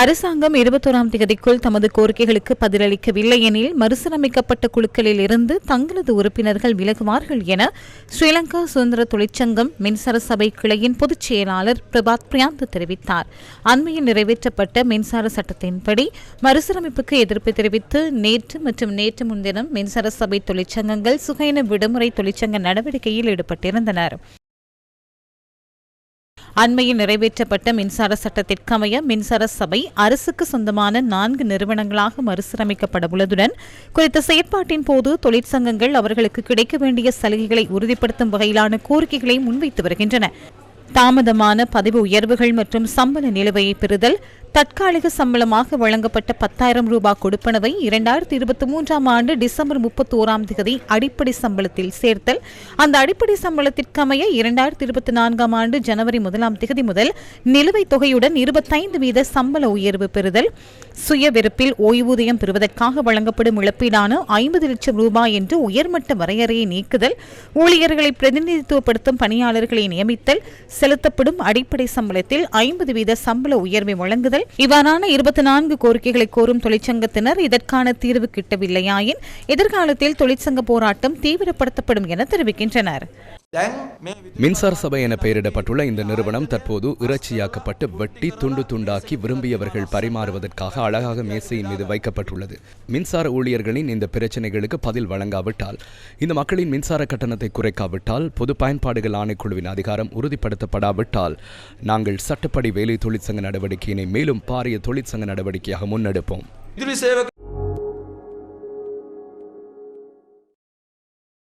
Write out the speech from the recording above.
அரசாங்கம் இருபத்தோராம் தேதிக்குள் தமது கோரிக்கைகளுக்கு பதிலளிக்கவில்லை எனில் மறுசீரமைக்கப்பட்ட குழுக்களில் இருந்து தங்களது உறுப்பினர்கள் விலகுவார்கள் என ஸ்ரீலங்கா சுதந்திர தொழிற்சங்கம் மின்சார சபை கிளையின் பொதுச் செயலாளர் பிரபாத் பிரியாந்த் தெரிவித்தார். அண்மையில் நிறைவேற்றப்பட்ட மின்சார சட்டத்தின்படி மறுசீரமைப்புக்கு எதிர்ப்பு தெரிவித்து நேற்று மற்றும் நேற்று முன்தினம் மின்சார சபை தொழிற்சங்கங்கள் சுகைன விடுமுறை தொழிற்சங்க நடவடிக்கையில் ஈடுபட்டிருந்தனர். அண்மையில் நிறைவேற்றப்பட்ட மின்சார சட்டத்திற்கமைய மின்சார சபை அரசுக்கு சொந்தமான நான்கு நிறுவனங்களாக மறுசீரமைக்கப்பட உள்ளதுடன் குறித்த செயற்பாட்டின் போது தொழிற்சங்கங்கள் அவர்களுக்கு கிடைக்க வேண்டிய சலுகைகளை உறுதிப்படுத்தும் வகையிலான கோரிக்கைகளை முன்வைத்து வருகின்றன. தாமதமான பதவி உயர்வுகள் மற்றும் சம்பள நிலுவையை பெறுதல் தற்காலிக சம்பளமாக வழங்கப்பட்ட பத்தாயிரம் ரூபாய் கொடுப்பனவை இரண்டாயிரத்தி இருபத்தி மூன்றாம் ஆண்டு டிசம்பர் முப்பத்தி ஓராம் தேதி அடிப்படை சம்பளத்தில் சேர்த்தல். அந்த அடிப்படை சம்பளத்திற்கமைய இரண்டாயிரத்தி இருபத்தி நான்காம் ஆண்டு ஜனவரி முதலாம் தேதி முதல் நிலுவைத் தொகையுடன் இருபத்தைந்து வீத சம்பள உயர்வு பெறுதல். சுய வெறுப்பில் ஓய்வூதியம் பெறுவதற்காக வழங்கப்படும் இழப்பீடான ஐம்பது லட்சம் ரூபாய் என்று உயர்மட்ட வரையறையை நீக்குதல். ஊழியர்களை பிரதிநிதித்துவப்படுத்தும் பணியாளர்களை நியமித்தல். செலுத்தப்படும் அடிப்படை சம்பளத்தில் ஐம்பது வீத சம்பள உயர்வை வழங்குதல். இவ்வாறான இருபத்தி நான்கு கோரிக்கைகளை கோரும் தொழிற்சங்கத்தினர் இதற்கான தீர்வு கிட்டவில்லையாயின் எதிர்காலத்தில் தொழிற்சங்க போராட்டம் தீவிரப்படுத்தப்படும் என தெரிவிக்கின்றனர். மின்சார சபை என பெயரிடப்பட்டுள்ள இந்த நிறுவனம் தற்போது இறைச்சியாக்கப்பட்டு வெட்டி துண்டு துண்டாக்கி விரும்பியவர்கள் பரிமாறுவதற்காக அழகாக மேசையின் மீது வைக்கப்பட்டுள்ளது. மின்சார ஊழியர்களின் இந்த பிரச்சனைகளுக்கு பதில் வழங்காவிட்டால் இந்த மக்களின் மின்சார கட்டணத்தை குறைக்காவிட்டால் பொது பயன்பாடுகள் ஆணைக்குழுவின் அதிகாரம் உறுதிப்படுத்தப்படாவிட்டால் நாங்கள் சட்டப்படி வேலை தொழிற்சங்க நடவடிக்கையினை மேலும் பாரிய தொழிற்சங்க நடவடிக்கையாக முன்னெடுப்போம்.